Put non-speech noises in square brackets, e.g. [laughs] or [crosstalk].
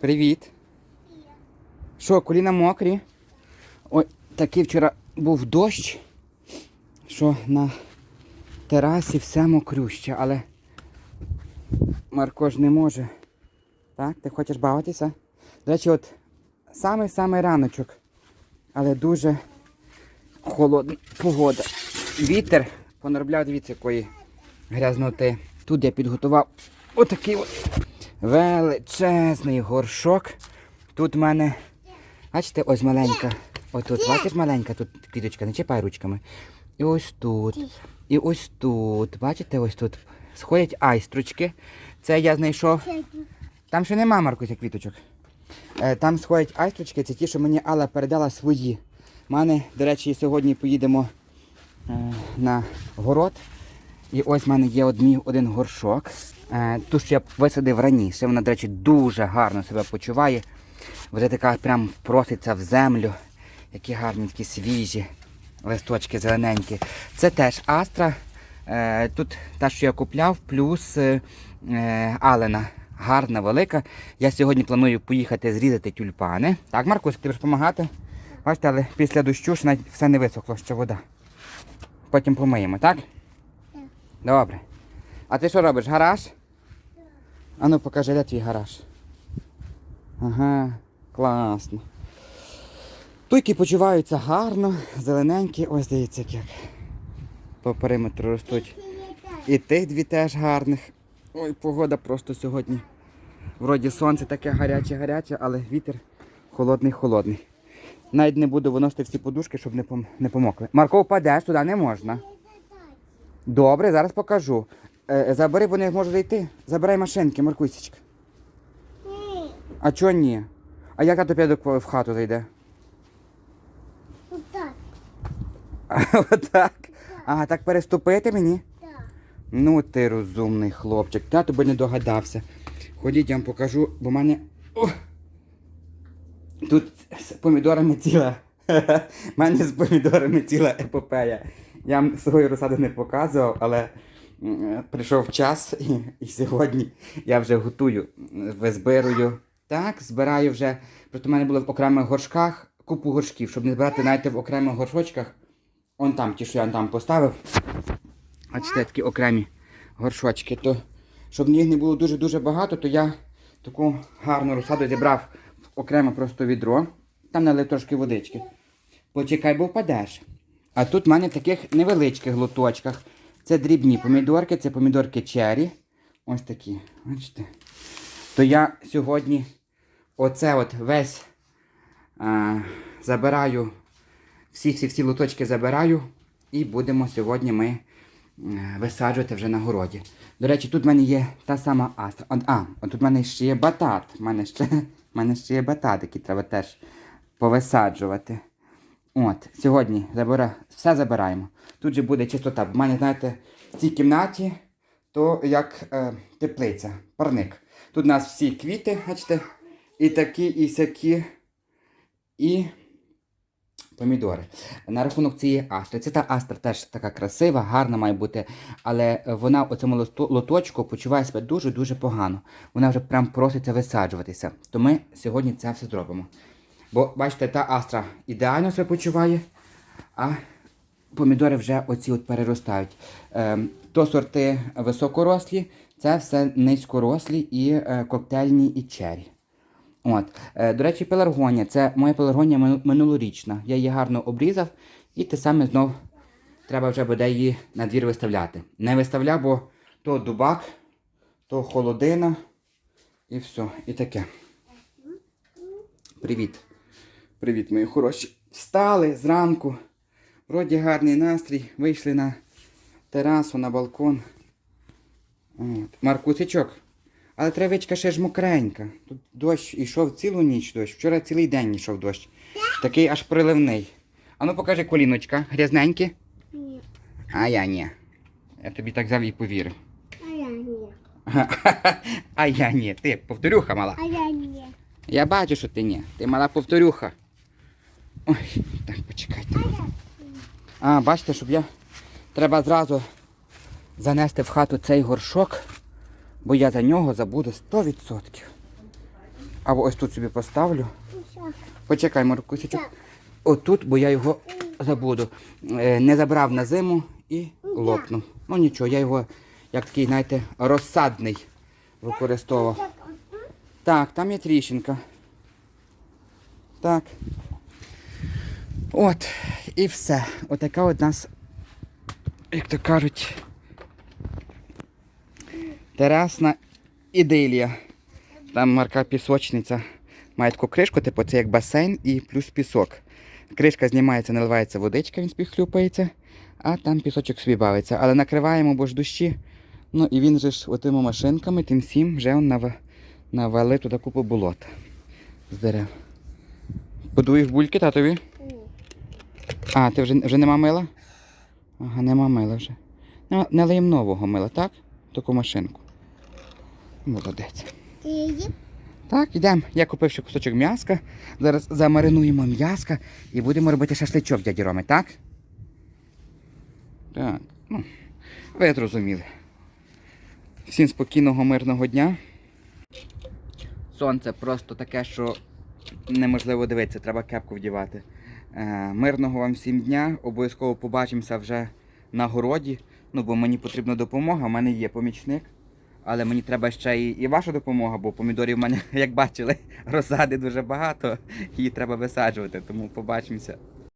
Привіт. Що, коліна мокрі? Ой, такий вчора був дощ, що на терасі все мокрюще, але Марко ж не може. Так, ти хочеш бавитися? До речі, от самий-самий раночок, але дуже холодна погода. Вітер понаробляв, дивіться, якої грязноти. Тут я підготував отакий от величезний горшок. Тут в мене, бачите, ось маленька. Отут, бачиш маленька, тут квіточка, не чіпай ручками. І ось тут. І ось тут. Бачите, ось тут. Сходять айстручки. Це я знайшов. Там ще нема Маркуся квіточок. Е, Там сходять айстручки, це ті, що мені Алла передала свої. У мене, до речі, сьогодні поїдемо е, на город. І ось в мене є один, горшок. Е, Ту, що я висадив раніше. Вона, до речі, дуже гарно себе почуває. Вже така прям проситься в землю. Які гарні, такі свіжі листочки зелененькі. Це теж астра. Е, Тут та, що я купляв, плюс е, Алена. Гарна, велика. Я сьогодні планую поїхати зрізати тюльпани. Так, Маркус, ти будеш допомагати? Бачите, але після дощу ж навіть все не висохло, ще вода. Потім помиємо, так? Добре. А ти що робиш? Гараж? А ну покажи, де твій гараж. Ага, класно. Туйки почуваються гарно, зелененькі, ось дивіться, як по периметру ростуть. І тих дві теж гарних. Ой, погода просто сьогодні. Вроді сонце таке гаряче-гаряче, але вітер холодний-холодний. Навіть не буду виносити всі подушки, щоб не помокли. Марко, впадеш, туди не можна. Добре, зараз покажу. Е, забери, бо не зможу зайти. Забирай машинки, Маркусечка. А чого ні? А як піде в хату зайде? Отак. [laughs] Отак. Ага, так переступити мені? Так. Ну ти розумний хлопчик. Я тобі не догадався. Ходіть, я вам покажу, бо в мене. О! Тут з помідорами ціла. [laughs] В мене з помідорами ціла епопея. Я вам свою розсаду не показував, але прийшов час і, і сьогодні я вже готую, визбирую. Так, збираю вже. Просто в мене було в окремих горшках купу горшків, щоб не збирати навіть в окремих горшочках. Он там, ті, що я там поставив. Бачите, такі окремі горшочки. То, щоб їх не було дуже-дуже багато, то я таку гарну розсаду зібрав в окремо просто відро. Там налив трошки водички. Почекай, бо впадеш. А тут в мене в таких невеличких глоточках. Це дрібні помідорки, це помідорки чері. Ось такі. Бачите? То я сьогодні оце от весь а, забираю, всі-всі-всі лоточки забираю. І будемо сьогодні ми висаджувати вже на городі. До речі, тут в мене є та сама астра. А, а от тут в мене ще є батат. У мене ще, [laughs] мене ще є батат, який треба теж повисаджувати. От, сьогодні забира... все забираємо. Тут же буде чистота. В мене, знаєте, в цій кімнаті то як е, теплиця, парник. Тут у нас всі квіти, бачите, і такі, і сякі, і помідори. На рахунок цієї астри. Це та астра теж така красива, гарна має бути, але вона у цьому лоточку почуває себе дуже-дуже погано. Вона вже прям проситься висаджуватися. То ми сьогодні це все зробимо. Бо, бачите, та астра ідеально себе почуває, а помідори вже оці от переростають. Ем, то сорти високорослі, це все низькорослі і е, коктейльні і чері. От. Е, до речі, пеларгонія. Це моя пеларгонія минулорічна. Я її гарно обрізав і те саме знов треба вже буде її на двір виставляти. Не виставляв, бо то дубак, то холодина і все. І таке. Привіт. Привіт, мої хороші. Встали зранку. Вроді гарний настрій. Вийшли на терасу, на балкон. От. Маркусичок. Але травичка ще ж мокренька. Тут дощ ішов цілу ніч дощ. Вчора цілий день йшов дощ. Такий аж приливний. А ну покажи коліночка. Грязненькі? Ні. А я ні. Я тобі так взяв і повірив. А я ні. [laughs] А я ні. Ти повторюха мала. А я ні. Я бачу, що ти ні. Ти мала повторюха. Ой, так почекайте. А, бачите, щоб я. Треба зразу занести в хату цей горшок, бо я за нього забуду 100%. Або ось тут собі поставлю. Почекай, Маркусічок. Так. Отут, бо я його забуду. Е, Не забрав на зиму і лопнув. Ну нічого, я його як такий, знаєте, розсадний використовував. Так, там є тріщинка. Так. От, і все. Отака от нас, як то кажуть, терасна ідилія. Там марка пісочниця. Має таку кришку, типу це як басейн і плюс пісок. Кришка знімається, наливається водичка, він собі хлюпається, а там пісочок собі бавиться. Але накриваємо, бо ж дощі. Ну і він же ж отими машинками, тим всім вже он нав... навалив туди купу болота з дерев. Будуєш бульки татові? А, ти вже, вже нема мила? Ага, нема мила вже. Налиємо нового мила, так? Таку машинку. Молодець. Так, йдемо. Я купив ще кусочок м'яска. Зараз замаринуємо м'яска і будемо робити шашличок дяді Роми, так? Так, ну, ви зрозуміли. Всім спокійного, мирного дня. Сонце просто таке, що неможливо дивитися, треба кепку вдівати. Е, мирного вам всім дня. Обов'язково побачимося вже на городі. Ну, бо мені потрібна допомога, в мене є помічник. Але мені треба ще і, і ваша допомога, бо помідорів в мене, [laughs] як бачили, розсади дуже багато, її треба висаджувати, тому побачимося